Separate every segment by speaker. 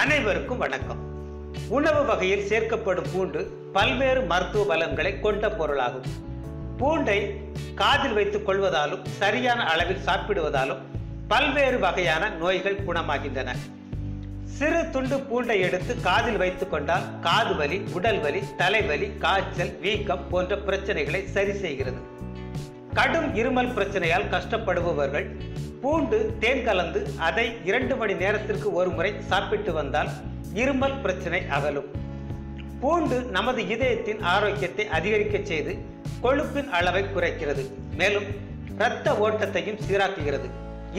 Speaker 1: அனைவருக்கும் வணக்கம். உணவு வகையில் சேர்க்கப்படும் பூண்டு பல்வேறு மருத்துவ பலன்களை கொண்ட பொருளாகும். பூண்டை காதில் வைத்துக் கொள்வதாலும் சரியான அளவில் சாப்பிடுவதாலும் பல்வேறு வகையான நோய்கள் குணமாகின்றன. சிறு துண்டு பூண்டை எடுத்து காதில் வைத்துக் கொண்டால் காது வலி உடல் வலி தலைவலி காய்ச்சல் வீக்கம் போன்ற பிரச்சனைகளை சரி செய்கிறது. கடும் இருமல் பிரச்சனையால் கஷ்டப்படுபவர்கள் பூண்டு தேன் கலந்து அதை இரண்டு மணி நேரத்திற்கு ஒரு முறை சாப்பிட்டு வந்தால் இருமல் பிரச்சனை அகலும். பூண்டு நமது இதயத்தின் ஆரோக்கியத்தை அதிகரிக்க செய்து கொழுப்பின் அளவை குறைக்கிறது. மேலும் இரத்த ஓட்டத்தையும் சீராக்குகிறது.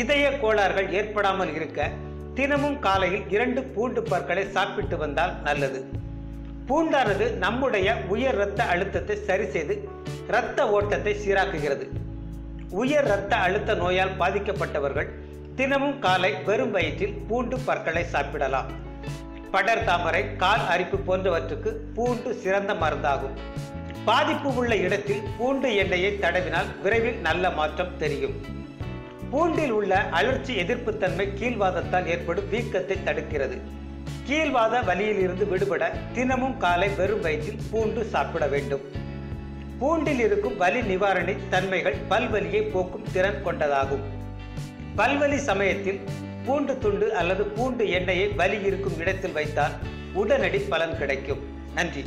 Speaker 1: இதய கோளாறுகள் ஏற்படாமல் இருக்க தினமும் காலையில் இரண்டு பூண்டு பற்களை சாப்பிட்டு வந்தால் நல்லது. பூண்டானது நம்முடைய உயர் இரத்த அழுத்தத்தை சரி செய்து இரத்த ஓட்டத்தை சீராக்குகிறது. உயர் இரத்த அழுத்த நோயால் பாதிக்கப்பட்டவர்கள் தினமும் காலை வெறும் வயிற்றில் பூண்டு பற்களை சாப்பிடலாம். படர் தாமரை கால் அரிப்பு போன்றவற்றுக்கு பூண்டு சிறந்த மருந்தாகும். பாதிப்பு உள்ள இடத்தில் பூண்டு எண்ணெயை தடவினால் விரைவில் நல்ல மாற்றம் தெரியும். பூண்டில் உள்ள அழற்சி எதிர்ப்புத்தன்மை கீழ்வாதத்தால் ஏற்படும் வீக்கத்தை தடுக்கிறது. கீழ்வாத வலியிலிருந்து விடுபட தினமும் காலை வெறும் வயிற்றில் பூண்டு சாப்பிட வேண்டும். பூண்டில் இருக்கும் வலி நிவாரணி தன்மைகள் பல்வலியை போக்கும் திறன் கொண்டதாகும். பல்வலி சமயத்தில் பூண்டு துண்டு அல்லது பூண்டு எண்ணெயை வலி இருக்கும் இடத்தில் வைத்தால் உடனடி பலன் கிடைக்கும். நன்றி.